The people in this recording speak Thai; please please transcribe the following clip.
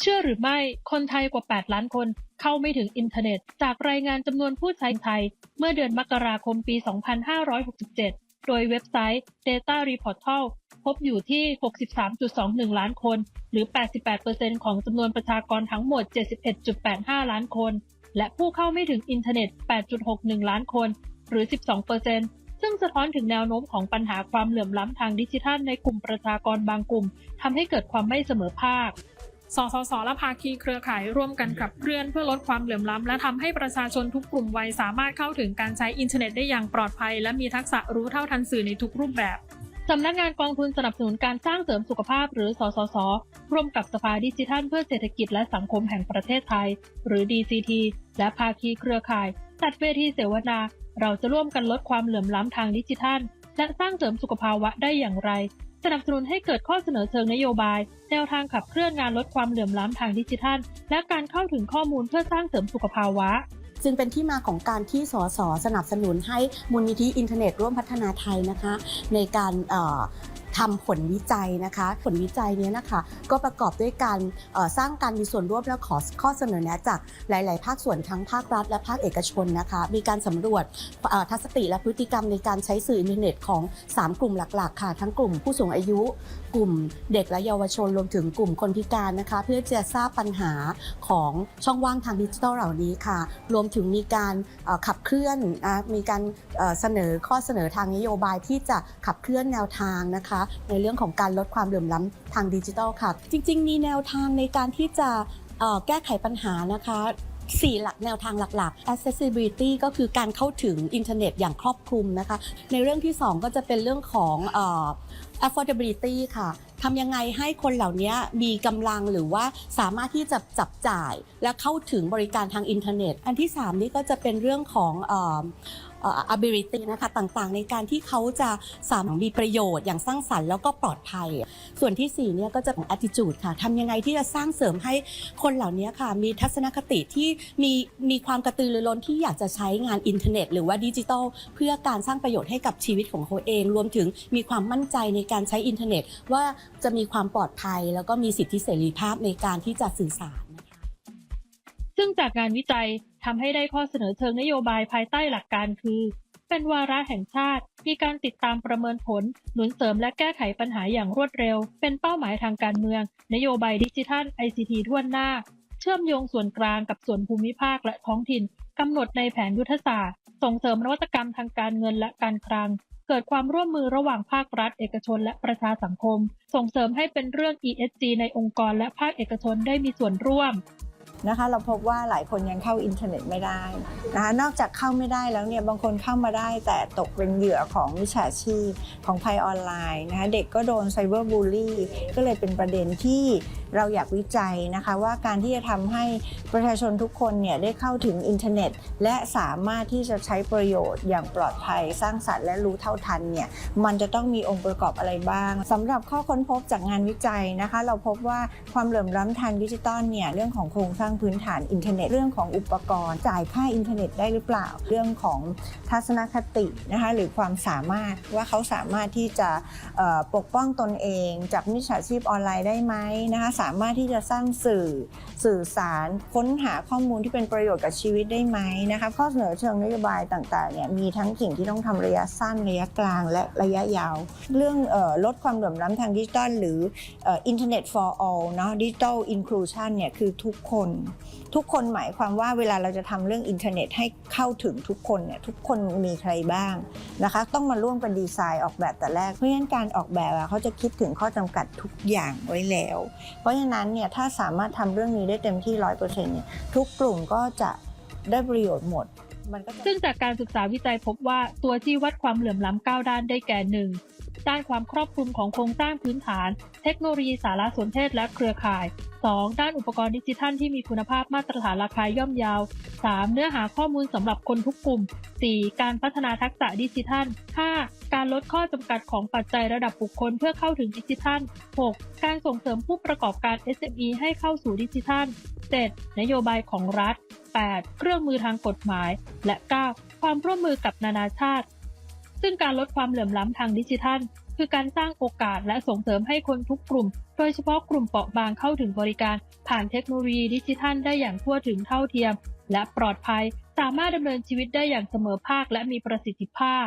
เชื่อหรือไม่ คนไทยกว่า 8 ล้านคนเข้าไม่ถึงอินเทอร์เน็ต จากรายงานจำนวนผู้ใช้ไทย เมื่อเดือนมกราคมปี 2567 โดยเว็บไซต์ Data Reportal พบอยู่ที่ 63.21 ล้านคน หรือ 88%ของจำนวนประชากรทั้งหมด 71.85 ล้านคน และผู้เข้าไม่ถึงอินเทอร์เน็ต 8.61 ล้านคน หรือ 12%ซึ่งสะท้อนถึงแนวโน้มของปัญหาความเหลื่อมล้ำทางดิจิทัลในกลุ่มประชากรบางกลุ่มทำให้เกิดความไม่เสมอภาค สสส และภาคีเครือข่ายร่วมกันขับเคลื่อนเพื่อลดความเหลื่อมล้ำ และทำให้ประชาชนทุกกลุ่มวัยสามารถเข้าถึงการใช้อินเทอร์เน็ตได้อย่างปลอดภัย และมีทักษะรู้เท่าทันสื่อในทุกรูปแบบสำนักงานกองทุนสนับสนุนการสร้างเสริมสุขภาพหรือ สสส ร่วมกับสภาดิจิทัลเพื่อเศรษฐกิจและสังคมแห่งประเทศไทย หรือ DCT และภาคีเครือข่าย จัดเวทีเสวนา เราจะร่วมกันลดความเหลื่อมล้ำทางดิจิทัล และสร้างเสริมสุขภาวะได้อย่างไร สนับสนุนให้เกิดข้อเสนอเชิงนโยบาย แนวทางขับเคลื่อนงานลดความเหลื่อมล้ำทางดิจิทัล และการเข้าถึงข้อมูลเพื่อสร้างเสริมสุขภาวะจึงเป็นที่มาของการที่สสสนับสนุนให้มูลนิธิอินเทอร์เน็ตร่วมพัฒนาไทยนะคะ ในการ ทำผลวิจัยนะคะ ผลวิจัยนี้นะคะ ก็ประกอบด้วยการสร้างการมีส่วนร่วมและขอข้อเสนอแนะจากหลาย ๆ ภาคส่วนทั้งภาครัฐ และภาคเอกชนนะคะ มีการสำรวจทัศนคติและพฤติกรรมในการใช้สื่ออินเทอร์เน็ตของ 3 กลุ่มหลัก ๆ ค่ะ ทั้งกลุ่มผู้สูงอายุ กลุ่มเด็กและเยาวชนรวมถึงกลุ่มคนพิการนะคะ เพื่อจะทราบปัญหาของช่องว่างทางดิจิทัลเหล่านี้ค่ะ รวมถึงมีการขับเคลื่อน มีการเสนอข้อเสนอทางนโยบายที่จะขับเคลื่อนแนวทางนะคะในเรื่องของการลดความเหลื่อมล้ำทางดิจิทัลค่ะ จริง ๆ มีแนวทางในการที่จะแก้ไขปัญหานะคะสี่หลักแนวทางหลักๆ accessibility ก็คือการเข้าถึงอินเทอร์เน็ตอย่างครอบคลุมนะคะ ในเรื่องที่ 2 ก็จะเป็นเรื่องของ affordability ค่ะ ทำยังไงให้คนเหล่านี้มีกำลังหรือว่าสามารถที่จะจับจ่าย และเข้าถึงบริการทางอินเทอร์เน็ต อันที่ 3 นี่ก็จะเป็นเรื่องของเอ่อเอ่อ ability นะคะต่างๆ ในการที่เขาจะสามารถมีประโยชน์อย่างสร้างสรรค์แล้วก็ปลอดภัย ส่วนที่4เนี่ยก็จะเป็น attitude ค่ะทำยังไงที่จะสร้างเสริมให้คนเหล่านี้ค่ะ มีทัศนคติที่มีมีความกระตือรือร้นที่อยากจะใช้งานอินเทอร์เน็ต หรือว่าดิจิทัลเพื่อการสร้างประโยชน์ให้กับชีวิตของเขาเอง รวมถึงมีความมั่นใจในการใช้อินเทอร์เน็ต ว่าจะมีความปลอดภัย แล้วก็มีสิทธิเสรีภาพในการที่จะสื่อสารนะคะซึ่งจากงานวิจัยทำให้ได้ข้อเสนอเชิงนโยบายภายใต้หลักการคือ เป็นวาระแห่งชาติ มีการติดตามประเมินผล หนุนเสริมและแก้ไขปัญหาอย่างรวดเร็ว เป็นเป้าหมายทางการเมือง นโยบายดิจิทัล ICT ทั่วหน้า เชื่อมโยงส่วนกลางกับส่วนภูมิภาคและท้องถิ่นกำหนดในแผนยุทธศาสตร์ ส่งเสริมนวัตกรรมทางการเงินและการคลัง เกิดความร่วมมือระหว่างภาครัฐ เอกชน และประชาสังคม ส่งเสริมให้เป็นเรื่อง ESG ในองค์กรและภาคเอกชนได้มีส่วนร่วม นะคะเราพบว่าหลายคนยังเข้าอินเทอร์เน็ตไม่ได้นะคะนอกจากเข้าไม่ได้แล้วเนี่ยบางคนเข้ามาได้แต่ตกเป็นเหยื่อของมิจฉาชีพของภัยออนไลน์นะคะเด็กก็โดนไซเบอร์บูลลี่ก็เลยเป็นประเด็นที่เราอยากวิจัยนะคะว่าการที่จะทำให้ประชาชนทุกคนเนี่ยได้เข้าถึงอินเทอร์เน็ต และสามารถที่จะใช้ประโยชน์อย่างปลอดภัย สร้างสรรค์และรู้เท่าทันเนี่ยมันจะต้องมีองค์ประกอบอะไรบ้างสำหรับข้อค้นพบจากงานวิจัยนะคะ เราพบว่าความเหลื่อมล้ำทางดิจิตอลเนี่ยเรื่องของโครงสร้างพื้นฐานอินเทอร์เน็ตเรื่องของอุปกรณ์ จ่ายค่าอินเทอร์เน็ตได้หรือเปล่า เรื่องของทัศนคตินะคะหรือความสามารถว่าเขาสามารถที่จะปกป้องตนเอง จากมิจฉาชีพออนไลน์ได้ไหมนะคะสามารถที่จะสร้างสื่อสื่อสารค้นหาข้อมูลที่เป็นประโยชน์กับชีวิตได้ไหมนะคะข้อเสนอเชิงนโยบายต่างๆเนี่ยมีทั้งสิ่งที่ต้องทำระยะสั้นระยะกลางและระยะยาว เรื่องออลดความเหลื่อมล้ำทางดิจิทัลหรืออินเทอร์เน็ต for all เนาะดิจิทัลอินคลูชันเนี่ยคือทุกคนทุกคนหมายความว่าเวลาเราจะทำเรื่องอินเทอร์เน็ตให้เข้าถึงทุกคนเนี่ยทุกคนมีใครบ้างนะคะ ต้องมาร่วมกันดีไซน์ออกแบบแต่แรก เพราะฉะนั้นการออกแบบอะเขาจะคิดถึงข้อจำกัดทุกอย่างไว้แล้ว เพราะฉะนั้นเนี่ยถ้าสามารถทำเรื่องนี้ได้เต็มที่ร้อยเปอร์เซ็นต์เนี่ยทุกกลุ่มก็จะได้ประโยชน์หมดมันก็ซึ่งจากการศึกษาวิจัยพบว่าตัวที่วัดความเหลื่อมล้ำ9ด้านได้แก่หนึ่ง ด้านความครอบคลุมของโครงสร้างพื้นฐาน เทคโนโลยีสารสนเทศและเครือข่าย 2. ด้านอุปกรณ์ดิจิทัลที่มีคุณภาพมาตรฐานราคาย่อมยาว 3. เนื้อหาข้อมูลสำหรับคนทุกกลุ่ม 4. การพัฒนาทักษะดิจิทัล 5. การลดข้อจำกัดของปัจจัยระดับบุคคลเพื่อเข้าถึงดิจิทัล 6. การส่งเสริมผู้ประกอบการ SME ให้เข้าสู่ดิจิทัล 7. นโยบายของรัฐ 8. เครื่องมือทางกฎหมาย และ 9. ความร่วมมือกับนานาชาติ ซึ่งการลดความเหลื่อมล้ำทางดิจิทัล คือการสร้างโอกาสและส่งเสริมให้คนทุกกลุ่ม โดยเฉพาะกลุ่มเปราะบางเข้าถึงบริการ ผ่านเทคโนโลยีดิจิทัลได้อย่างทั่วถึงเท่าเทียม และปลอดภัย สามารถดำเนินชีวิตได้อย่างเสมอภาคและมีประสิทธิภาพ